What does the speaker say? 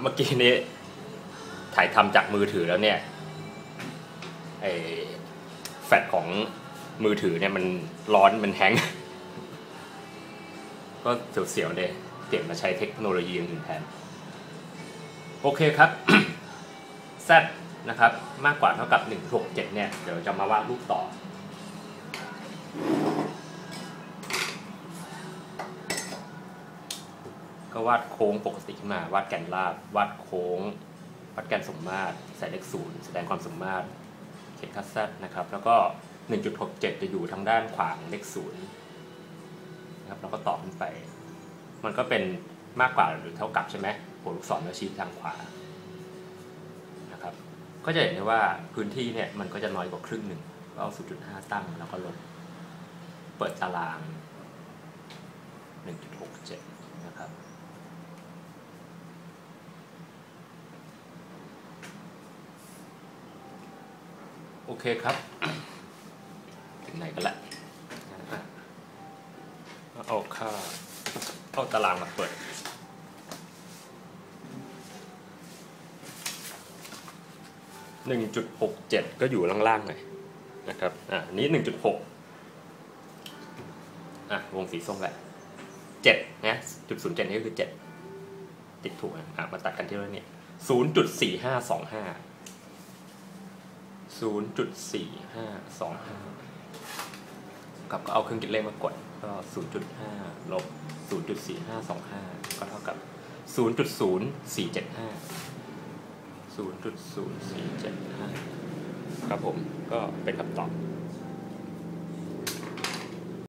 เมื่อกี้นี้ถ่ายทำจากมือถือแล้วเนี่ยไอแฟลชของมือถือเนี่ยมันร้อนมันแฮงก็เสียวๆเลยเปลี่ยนมาใช้เทคโนโลยีอื่นแทน โอเคครับ z นะครับมากกว่าเท่ากับ 167 เนี่ย เดี๋ยวจะมาวาดรูปต่อ ก็วาดโค้งปกติขึ้นมา วาดแกนราบวาดโค้งวัดแกนสมมาตรใส่เลขศูนย์แสดงความสมมาตรเขียนคัสซัดนะครับ แล้วก็ 1.67 จะอยู่ทางด้านขวางเลขศูนย์นะครับแล้วก็ต่อขึ้นไป มันก็เป็นมากกว่าหรือเท่ากับใช่ไหมหัวลูกศรเราชี้ทางขวานะครับ ก็จะเห็นได้ว่าพื้นที่เนี่ยมันก็จะน้อยกว่าครึ่งหนึ่งก็เอา 0.5 ตั้งแล้วก็ลดเปิดตาราง 1.67 นะครับ โอเคครับ ถึงไหนกันละอะเอาค่าเอาตารางมาเปิด หนึ่งจุดหกเจ็ดก็อยู่ล่างๆหน่อยนะครับ อะอันนี้หนึ่งจุดหกอะ วงสีส้มแหละเจ็ดนะจุดศูนย์เจ็ดนี่ก็คือเจ็ดติดถูกอะอะมาตัดกันที่ตรงนี้ศูนย์จุดสี่ห้าสองห้า ศูนย์จุดสี่ห้าสองห้ากับก็เอาเครื่องคิดเลขมากดก็ศูนย์จุดห้าลบศูนย์จุดสี่ห้าสองห้าก็เท่ากับศูนย์จุดศูนย์สี่เจ็ดห้าศูนย์จุดศูนย์สี่เจ็ดห้าครับผมก็เป็นคำตอบ